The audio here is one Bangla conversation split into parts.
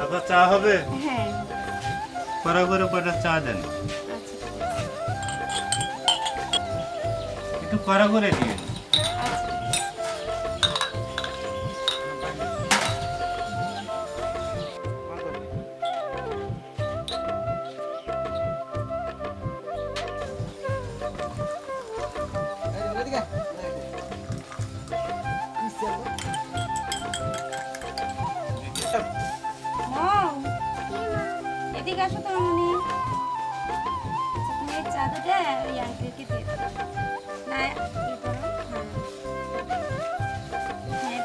চা হবে? হ্যাঁ। কড়া করে কটা চা দেন? আচ্ছা একটু কড়া করে দিয়ে এদিকে আসো তো মামনি আচ্ছা তুমি এই চা দুটা ওই আঙ্কেলকে দিয়ে দাও না ই করো হ্যাঁ। হ্যাঁ।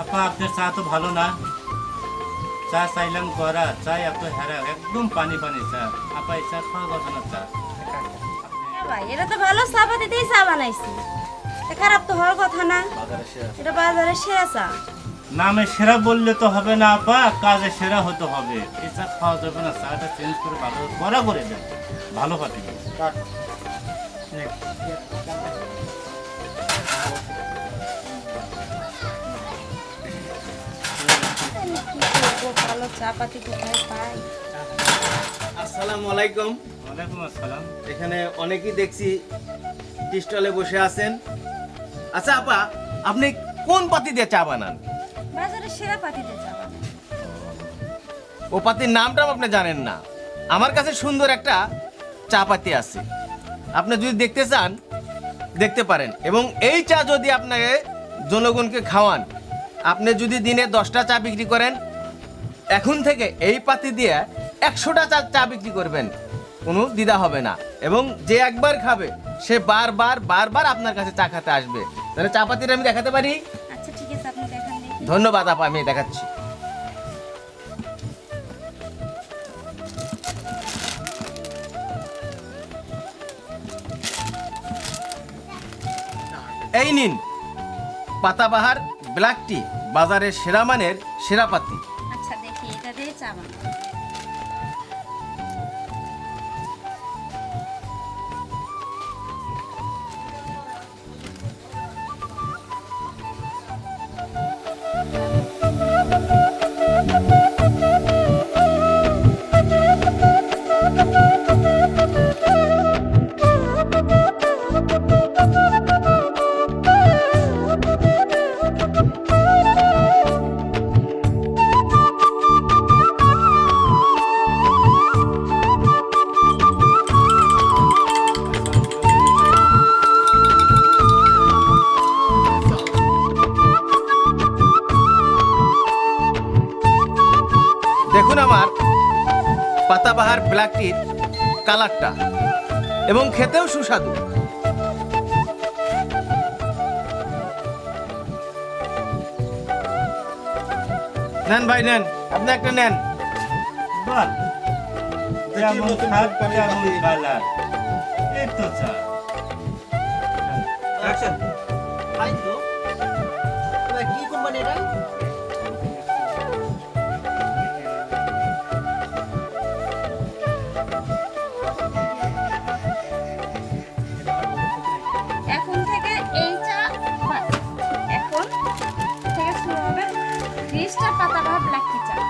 আপা, আপনার চা তো ভালো না। চা চাইলাম করা চা এত হেরা একদম পানি পানি চা। আপা এই চা খাওয়া কথা না চা। ভাই এটা তো ভালো চা পাতি দিয়েই চা বানাইছি। খারাপ তো হওয়ার কথা না। এটা বাজারে সেরা চা। নামে সেরা বললে তো হবে না আপা কাজে সেরা হতে হবে। এই চা খাওয়া যাবে না চাটা চেঞ্জ করে ভালো করা করে দেন। ভালো পাতি। ভালো চা পাতি কোথায় পাই? আসসালামু আলাইকুম। ওয়ালাইকুম আসসালাম। এখানে অনেকেই দেখছি টি স্টলে বসে আছেন। আচ্ছা আপা আপনি কোন পাতি দিয়ে চা বানান? বাজারে সেরা পাতি দিয়ে চা বানাই। ও পাতির নামটাও আপনি জানেন না। আমার কাছে সুন্দর একটা চা পাতি আছে। আপনি যদি দেখতে চান দেখতে পারেন। এবং এই চা যদি আপনাকে জনগণকে খাওয়ান আপনি যদি দিনে দশটা চা বিক্রি করেন এখন থেকে এই পাতি দিয়ে একশোটা চা চা বিক্রি করবেন। কোনো দ্বিধা হবে না। এবং যে একবার খাবে সে বারবার বারবার আপনার কাছে চা খেতে আসবে। তাহলে চা পাতিটা আমি দেখাতে পারি? আচ্ছা ঠিক আছে আপনি দেখান ধন্যবাদ আপা আমি দেখাচ্ছি। এই নিন। পাতাবাহার ব্ল্যাক টি বাজারের সেরা মানের সেরা পাতি। আচ্ছা দেখি এটা দেখুন আমার পাতাবাহার ব্ল্যাক টির কালারটা এবং খেতেও সুস্বাদু। নেন ভাই নেন আপনি একটা নেন। বাহ যেমন নতুন